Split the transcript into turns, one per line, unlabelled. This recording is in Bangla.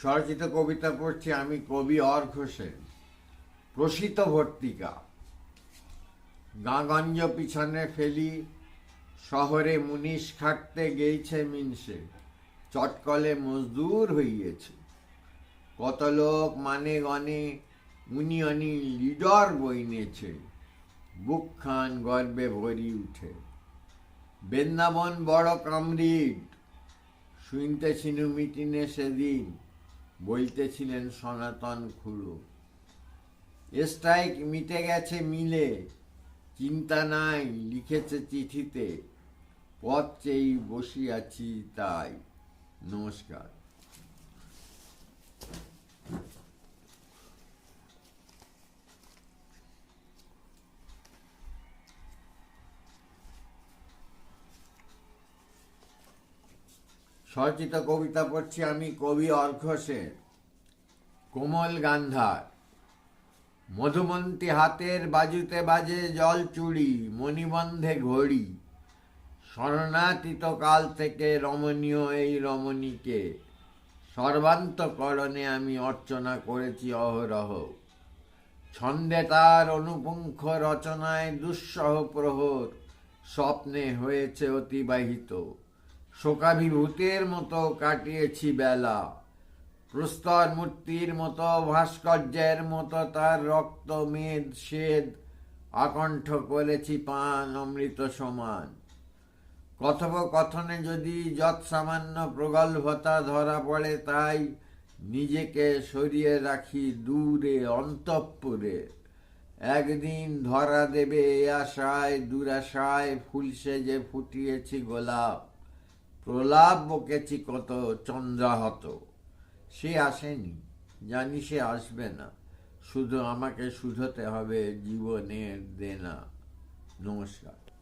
স্বরচিত কবিতা পড়ছি আমি কবি অর্ঘ সেন। প্রসিত ভর্তিকা গাঁগঞ্জ পিছনে ফেলি, শহরে মুনিশ খাটতে গেইছে মিনসে। চটকলে মজদুর হইয়েছে। কত লোক মানে গনে উনি অনি লিডর বইনেছে। বুক খান গর্বে ভরি উঠে। বৃন্দাবন বড় কামরিড শুনতেছিনু মিটিনে সেদিন। বলতেছিলেন সনাতন খুড়ো স্ট্রাইক মিটে গেছে মিলে, চিন্তা নাই লিখেছে চিঠিতে, পথ চেয়ে বসিয়াছি তাই। নমস্কার। স্বরচিত কবিতা পড়ছি আমি কবি অর্ঘ সেন। কোমল গান্ধার। মধুমন্তী হাতের বাজুতে বাজে জল চুড়ি মণিবন্ধে ঘড়ি। শরণাতীত কাল থেকে রমণীয় এই রমণীকে সর্বান্তকরণে আমি অর্চনা করেছি অহরহ। ছন্দে তার অনুপুঙ্খ রচনায় দুঃসহ প্রহর, স্বপ্নে হয়েছে অতিবাহিত। শোকাভিভূতের মতো কাটিয়েছি বেলা। প্রস্তর মূর্তির মতো, ভাস্কর্যের মতো তার রক্ত, মেদ, সেদ আকণ্ঠ করেছি পান অমৃত সমান। কথোপকথনে যদি যৎ সামান্য প্রগল্ভতা ধরা পড়ে, তাই নিজেকে সরিয়ে রাখি দূরে, অন্তঃপুরে। একদিন ধরা দেবে এ আশায়, দুরাশায় ফুল সেজে ফুটিয়েছি গোলাপ। প্রলাপ বকেছি কত চন্দ্রাহত? সে আসেনি, জানি সে আসবে না। শুধু আমাকে শুধোতে হবে জীবনের দেনা। নমস্কার।